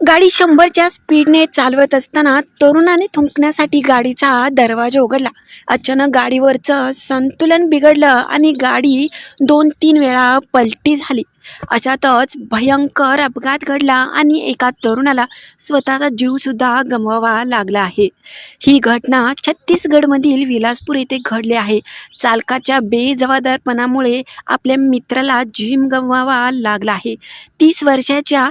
गाडी शंभरच्या स्पीडने चालवत असताना तरुणाने थुंकण्यासाठी गाडीचा दरवाजा उघडला. अचानक गाडीवरचं संतुलन बिघडलं आणि गाडी दोन तीन वेळा पलटी झाली. अशातच भयंकर अपघात घडला आणि एका तरुणाला स्वतःचा जीवसुद्धा गमवावा लागला आहे. ही घटना छत्तीसगडमधील विलासपूर येथे घडली आहे. चालकाच्या बेजबाबदारपणामुळे आपल्या मित्राला जीव गमवावा लागला आहे. तीस वर्षाच्या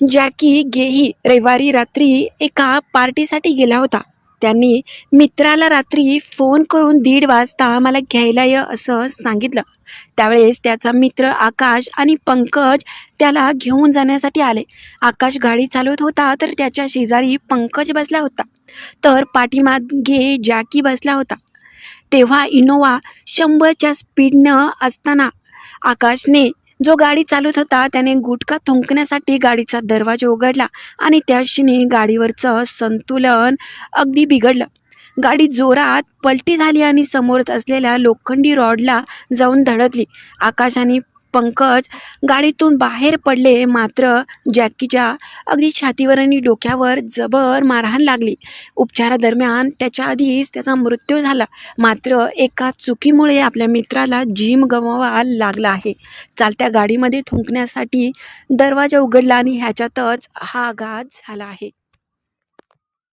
जॅकी गेही रविवारी रात्री एका पार्टीसाठी गेला होता. त्यांनी मित्राला रात्री फोन करून दीड वाजता मला घ्यायला ये असं सांगितलं. त्यावेळेस त्याचा मित्र आकाश आणि पंकज त्याला घेऊन जाण्यासाठी आले. आकाश गाडी चालवत होता तर त्याच्या शेजारी पंकज बसला होता. तर पाठीमागे जॅकी बसला होता. तेव्हा इनोवा शंभरच्या स्पीडनं असताना आकाशने जो गाडी चालवत होता त्याने गुटखा थुंकण्यासाठी गाडीचा दरवाजा उघडला आणि त्या क्षणी गाडीवरचं संतुलन अगदी बिघडलं. गाडी जोरात पलटी झाली आणि समोरच असलेल्या लोखंडी रॉडला जाऊन धडकली. आकाशाने पंकज गाडीतून बाहेर पडले मात्र जॅकीच्या अगदी छातीवर आणि डोक्यावर जबर मारहाण लागली. उपचारादरम्यान त्याच्या आधीच त्याचा मृत्यू झाला. मात्र एका चुकीमुळे आपल्या मित्राला जीम गमवा लागला आहे. चालत्या गाडीमध्ये थुंकण्यासाठी दरवाजा उघडला आणि ह्याच्यातच हा आघात झाला आहे.